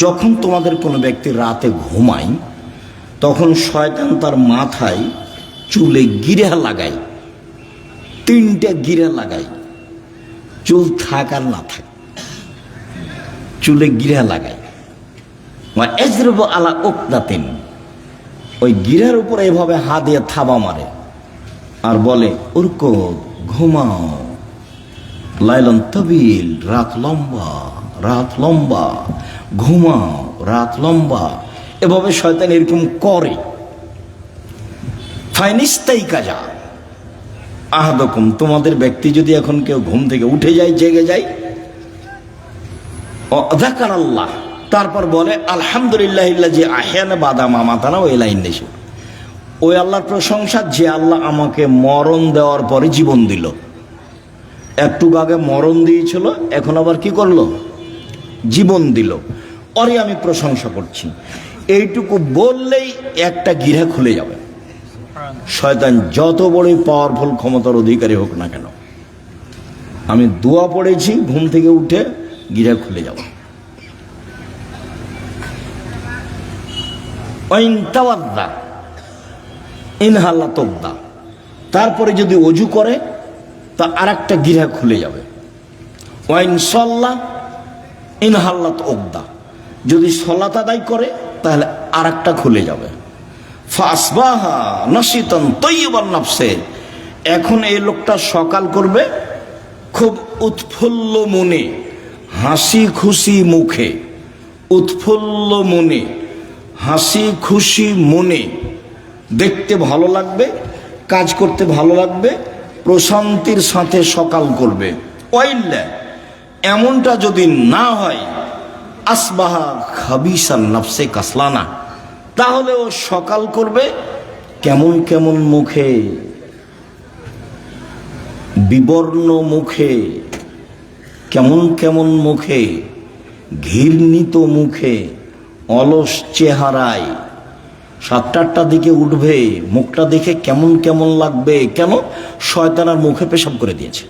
যখন তোমাদের কোনো ব্যক্তি রাতে ঘুমায়, তখন শয়তান তার মাথায় চুলে গিরা লাগায়, তিনটা গিরা লাগায়, চুল থাক আর না থাক, চুলে গিরা লাগায়। এজরব আলা ওকদাতিন ওই গিরার উপরে এভাবে হাত দিয়ে থাবা মারে আর বলে, উর্কো, ঘুমাও। লাইলন তবিল, রাত লম্বা রাত লম্বা। ঘুমাও, রাত লম্বা। এভাবে শয়তান এরকম করে। কাজা। আহাদকম, তোমাদের ব্যক্তি যদি এখন কেউ ঘুম থেকে উঠে যায়, জেগে যায় আল্লাহ তারপর বলে আলহামদুলিল্লাহ যে আহিয়ানা বাদা মামাতানা ওই লাইন দেশে ওই আল্লাহর প্রশংসা, যে আল্লাহ আমাকে মরণ দেওয়ার পরে জীবন দিল। একটু আগে মরণ দিয়েছিল, এখন আবার কি করল? জীবন দিল। অরে আমি প্রশংসা করছি। এইটুকু বললেই একটা গিরা খুলে যাবে। শয়তান যত বড়ই পাওয়ারফুল ক্ষমতার অধিকারী হোক না কেন, আমি দোয়া পড়েছি ঘুম থেকে উঠে গিরা খুলে যাব। ওয়াইনতাওয়াদ্দা ইনহাল্লা তোবদা তারপরে যদি অজু করে, তা আর একটা গিরা খুলে যাবে। ওয়াইন সল্লা ইনহাল্লাত ওকদা যদি সলাত আদায় করে, তাহলে আর একটা খুলে যাবে। এখন এই লোকটা সকাল করবে খুব উৎফুল্ল মনে, হাসি খুশি মুখে। উৎফুল্ল মনে, হাসি খুশি মনে। দেখতে ভালো লাগবে, কাজ করতে ভালো লাগবে, প্রশান্তির সাথে সকাল করবে। ওয়াইল্লা, এমনটা যদি না হয় আসবাহা খাবিসান নাফসে কাসলানা। তাহলে ও সকাল করবে কেমন কেমন মুখে? বিবর্ণ মুখে, কেমন কেমন মুখে, ঘৃণিত মুখে, অলস চেহারায়। সাতটা আটটার দিকে উঠবে, মুখটা দেখে কেমন কেমন লাগবে, কেন? শয়তানার মুখে পেশাব করে দিয়েছে।